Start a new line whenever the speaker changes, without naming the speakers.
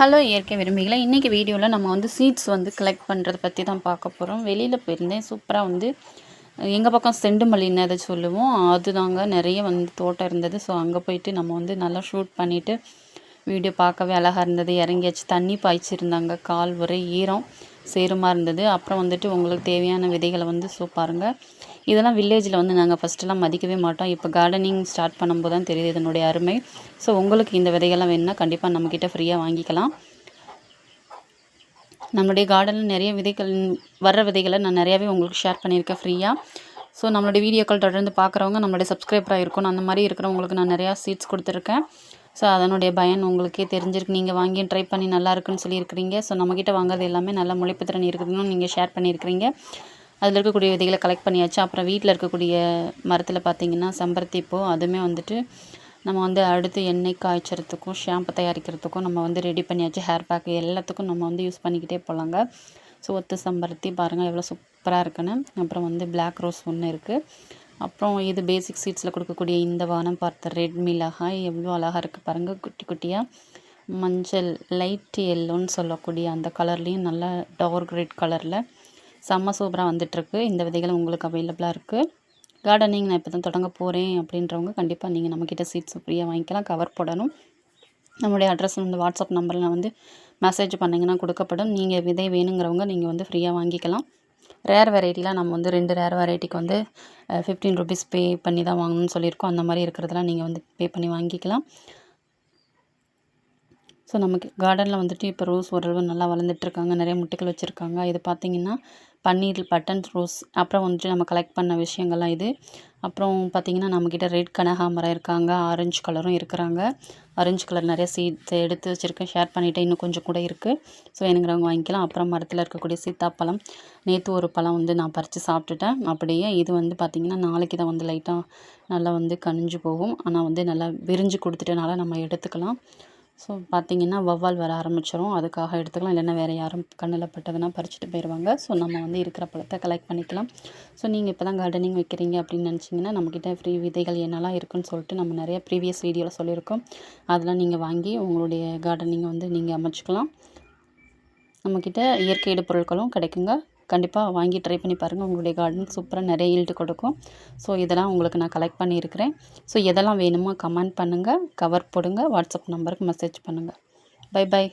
Hello இயற்கை விரும்பிகளை. இன்றைக்கி வீடியோவில் நம்ம வந்து சீட்ஸ் வந்து கலெக்ட் பண்ணுறத பற்றி தான் பார்க்க போகிறோம் வெளியில் போயிருந்தேன். சூப்பராக வந்து எங்கள் பக்கம் செண்டு மல்லின்னு அதை சொல்லுவோம். அது தாங்க நிறைய வந்து தோட்டம் இருந்தது. ஸோ அங்கே போயிட்டு நம்ம வந்து நல்லா ஷூட் பண்ணிவிட்டு வீடியோ பார்க்கவே அழகாக இருந்தது. இறங்கியாச்சு தண்ணி பாய்ச்சிருந்தாங்க. கால் ஒரே ஈரம். சேருமா இருந்தது. அப்புறம் வந்துட்டு உங்களுக்கு தேவையான விதைகளை வந்து ஸோ பாருங்கள் இதெல்லாம் வில்லேஜில் வந்து நாங்கள் ஃபஸ்ட்டெல்லாம் மதிக்கவே மாட்டோம். இப்போ கார்டனிங் ஸ்டார்ட் பண்ணும்போது தான் தெரியுது இதனுடைய அருமை. ஸோ உங்களுக்கு இந்த விதைகள்லாம் வேணும்னா கண்டிப்பாக நம்மக்கிட்ட ஃப்ரீயாக வாங்கிக்கலாம். நம்மளுடைய கார்டனில் நிறைய விதைகள் வர்ற விதைகளை நான் நிறையாவே உங்களுக்கு ஷேர் பண்ணியிருக்கேன் ஃப்ரீயாக ஸோ நம்மளுடைய வீடியோக்கள் தொடர்ந்து பார்க்குறவங்க நம்மளுடைய சப்ஸ்கிரைபராக இருக்கணும். அந்த மாதிரி இருக்கிறவங்களுக்கு நான் நிறையா சீட்ஸ் கொடுத்துருக்கேன். ஸோ அதனுடைய பயன் உங்களுக்கே தெரிஞ்சிருக்கு. நீங்கள் வாங்கி ட்ரை பண்ணி நல்லா இருக்குன்னு சொல்லியிருக்கிறீங்க. ஸோ நம்மக்கிட்ட வாங்குறது எல்லாமே நல்ல முளைப்பு திறன் இருக்குதுன்னு நீங்கள் ஷேர் பண்ணியிருக்கிறீங்க. அதில் இருக்கக்கூடிய விதைகளை கலெக்ட் பண்ணியாச்சு. அப்புறம் வீட்டில் இருக்கக்கூடிய மரத்தில் பார்த்திங்கன்னா செம்பருத்தி பூ அதுவுமே வந்துட்டு நம்ம வந்து அடுத்து எண்ணெய் காய்ச்சறதுக்கும் ஷாம்பு தயாரிக்கிறதுக்கும் நம்ம வந்து ரெடி பண்ணியாச்சு. ஹேர் பேக் எல்லாத்துக்கும் நம்ம வந்து யூஸ் பண்ணிக்கிட்டே போகலாங்க ஸோ ஒத்து செம்பருத்தி பாருங்கள் எவ்வளோ சூப்பராக இருக்குன்னு. அப்புறம் வந்து பிளாக் ரோஸ் ஒன்று இருக்குது அப்புறம் இது பேசிக் சீட்ஸில் கொடுக்கக்கூடிய இந்த வானம் பார்த்த ரெட் மிளகாய் எவ்வளோ அழகாக இருக்குது பாருங்கள் குட்டி குட்டியாக மஞ்சள் லைட் எல்லோன்னு சொல்லக்கூடிய அந்த கலர்லேயும் நல்லா டார்க் ரெட் கலரில் செம்ம சூப்பராக வந்துட்டுருக்கு. இந்த விதைகள் உங்களுக்கு அவைலபிளாக இருக்குது கார்டனிங் நான் இப்போ தான் தொடங்க போகிறேன் அப்படின்றவங்க கண்டிப்பாக நீங்கள் நம்மக்கிட்ட சீட்ஸ் ஃப்ரீயாக வாங்கிக்கலாம் கவர் போடணும். நம்மளுடைய அட்ரஸ் வந்து வாட்ஸ்அப் நம்பரில் வந்து மெசேஜ் பண்ணிங்கன்னா கொடுக்கப்படும். நீங்கள் விதை வேணுங்கிறவங்க நீங்கள் வந்து ஃப்ரீயாக வாங்கிக்கலாம். ரேர் வெரைட்டிலாம் நம்ம வந்து ரெண்டு ரேர் வெரைட்டிக்கு வந்து ஃபிஃப்டீன் ருபீஸ் பே பண்ணி தான் வாங்கணும்னு சொல்லியிருக்கோம். அந்த மாதிரி இருக்கிறதெல்லாம் நீங்கள் வந்து பே பண்ணி வாங்கிக்கலாம். ஸோ நமக்கு கார்டனில் வந்துட்டு இப்போ ரோஸ் ஓரளவு நல்லா வளர்ந்துட்டுருக்காங்க. நிறைய முட்டைகள் வச்சுருக்காங்க. இது பார்த்திங்கன்னா பன்னீர் பட்டன் ரோஸ் அப்புறம் வந்துட்டு நம்ம கலெக்ட் பண்ண விஷயங்கள்லாம் இது. அப்புறம் பார்த்திங்கன்னா நம்மக்கிட்ட ரெட் கனகாமரம் இருக்காங்க. ஆரஞ்சு கலரும் இருக்கிறாங்க. ஆரஞ்சு கலர் நிறைய சீட்ஸ் எடுத்து வச்சுருக்கேன். ஷேர் பண்ணிவிட்டேன் இன்னும் கொஞ்சம் கூட இருக்குது ஸோ வேணுங்கிறவங்க வாங்கிக்கலாம். அப்புறம் மரத்தில் இருக்கக்கூடிய சீத்தாப்பழம். நேற்று ஒரு பழம் வந்து நான் பறித்து சாப்பிட்டுட்டேன். அப்படியே இது வந்து பார்த்திங்கன்னா நாளைக்கு தான் வந்து லைட்டாக நல்லா வந்து கனிஞ்சு போகும். ஆனால் வந்து நல்லா விரிஞ்சு கொடுத்துட்டனால நம்ம எடுத்துக்கலாம். ஸோ பார்த்திங்கன்னா வௌவால் வர ஆரம்பிச்சிடும் அதுக்காக எடுத்துக்கலாம். இல்லைன்னா வேறு யாரும் கண்ணில் பட்டதுன்னா பறிச்சுட்டு போயிடுவாங்க ஸோ நம்ம வந்து இருக்கிற பழத்தை கலெக்ட் பண்ணிக்கலாம். ஸோ நீங்கள் இப்போ தான் கார்டனிங் வைக்கிறீங்க அப்படின்னு நினச்சிங்கன்னா நம்மக்கிட்ட ஃப்ரீ விதைகள் என்னெல்லாம் இருக்குன்னு சொல்லிட்டு நம்ம நிறைய ப்ரீவியஸ் வீடியோவில் சொல்லியிருக்கோம். அதெல்லாம் நீங்கள் வாங்கி உங்களுடைய கார்டனிங்கை வந்து நீங்கள் அமைச்சிக்கலாம். நம்மக்கிட்ட இயற்கை இடு பொருட்களும் கிடைக்குங்க. கண்டிப்பாக வாங்கி ட்ரை பண்ணி பாருங்கள் உங்களுடைய கார்டன் சூப்பராக நிறைய ஈல்டு கொடுக்கும். ஸோ இதெல்லாம் உங்களுக்கு நான் கலெக்ட் பண்ணியிருக்கிறேன். ஸோ எதெல்லாம் வேணுமோ கமெண்ட் பண்ணுங்கள் கவர் போடுங்க. வாட்ஸ்அப் நம்பருக்கு மெசேஜ் பண்ணுங்கள் பை பை